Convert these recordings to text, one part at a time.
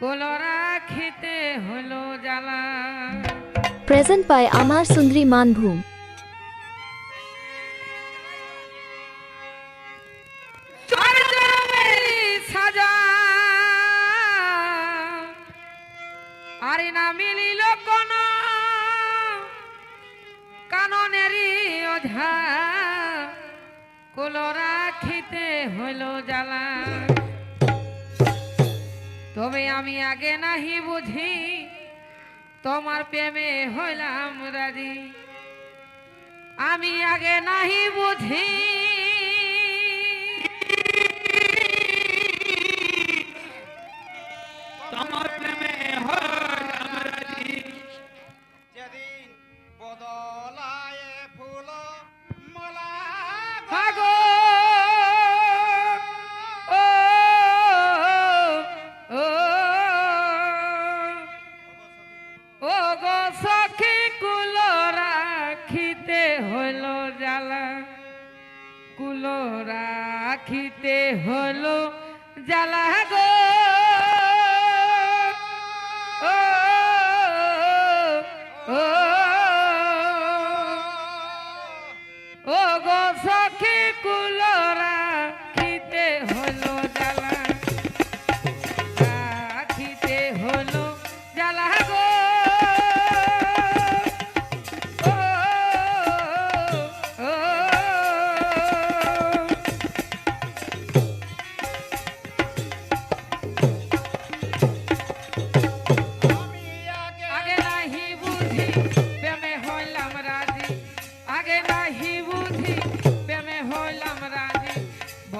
কলরা খেতে হলো জ্বালা। Sundri Manbhum. চর জনমেরি সাজা। আরে না মিলিল কোন কাননেরই ওঝা কলরা খেতে হলো জ্বালা। তবে আমি আগে নাহি বুঝি তোমার প্রেমে হইলাম রাজি। আমি আগে নাহি বুঝি রাখিতে হলো জ্বালা গো।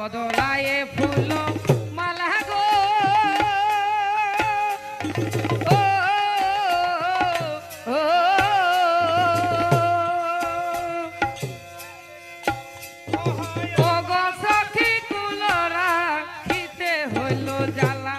বদলায়ে ফুল মালা গো ও, জ্বালা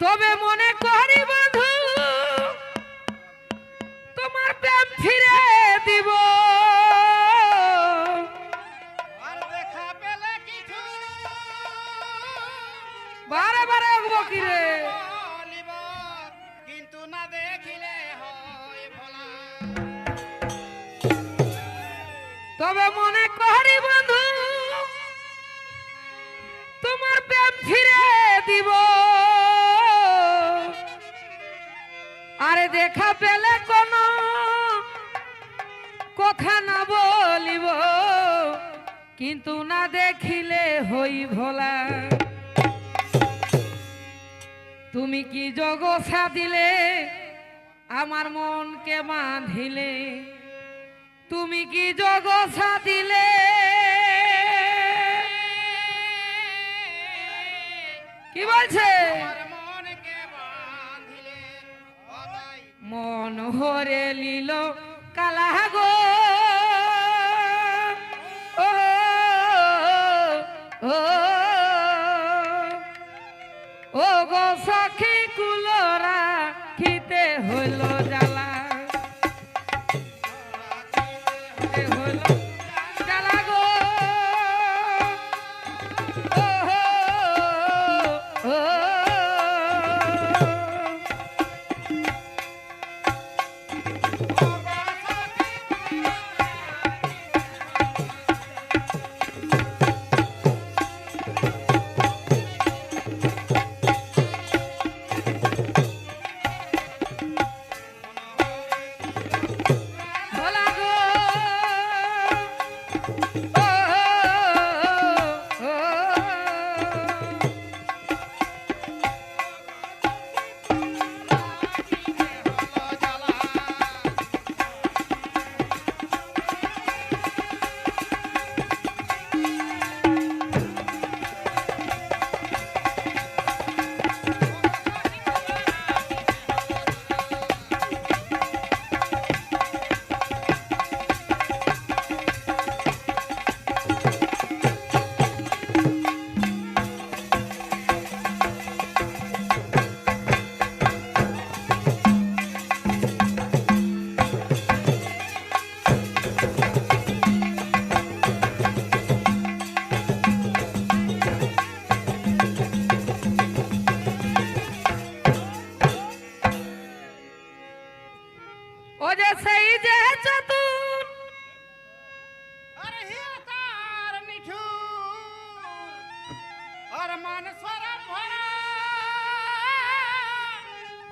তবে মনে করি বন্ধু তোমার প্রেম ফিরে দিব। বারে বারে উঠবো কি কিন্তু না দেখিলে তবে মনে করি বন্ধু তোমার প্রেম ফিরে দেখা পেলে কোন কথা না বলিব, কিন্তু না দেখিলে হই ভোলা। তুমি কি যোগ সাদিলে আমার মনকে বাঁধিলে? তুমি কি যোগ সাদিলে কি বলছে? মন হরে লিল কালা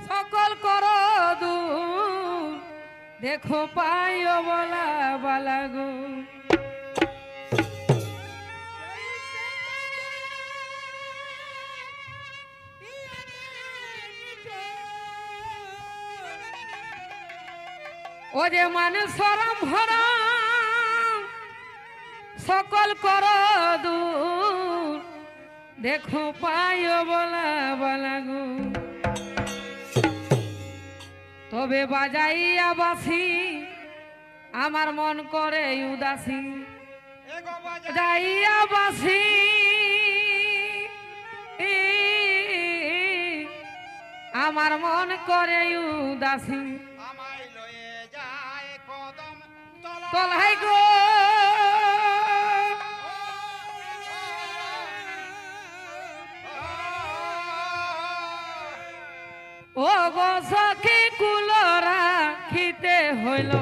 সকল কর দূর। দেখো পাইও বলা বালা গো। ও যে মানে সরম ভরম সকল কর দূর। দেখো পায় বলা বালা গো। তবে বাজাইয়া বাসি আমার মন করে উদাসী। যাইয়া বাসি আমার মন করে উদাসী। আমায় লয়ে যায় কদম তলা তলাই গো। সখী কুল রাখিতে হইল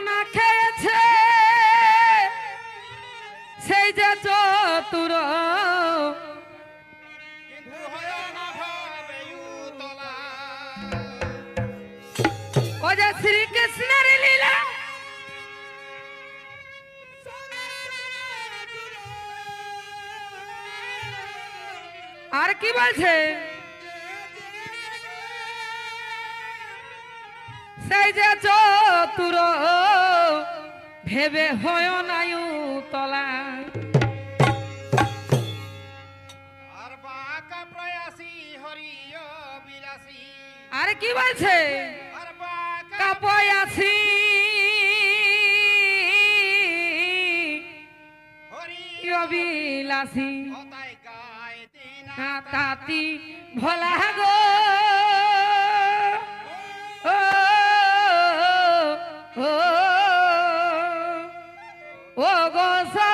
জনা খেয়েছে। সেই যে চতুর। না ও যে শ্রীকৃষ্ণের লীলা। আর কি বলছে? সেই যে চতুর ভেবে হয় নায়ু তলা আর কি বলছে? হতাই গায় তাতি ভোলা গো। গো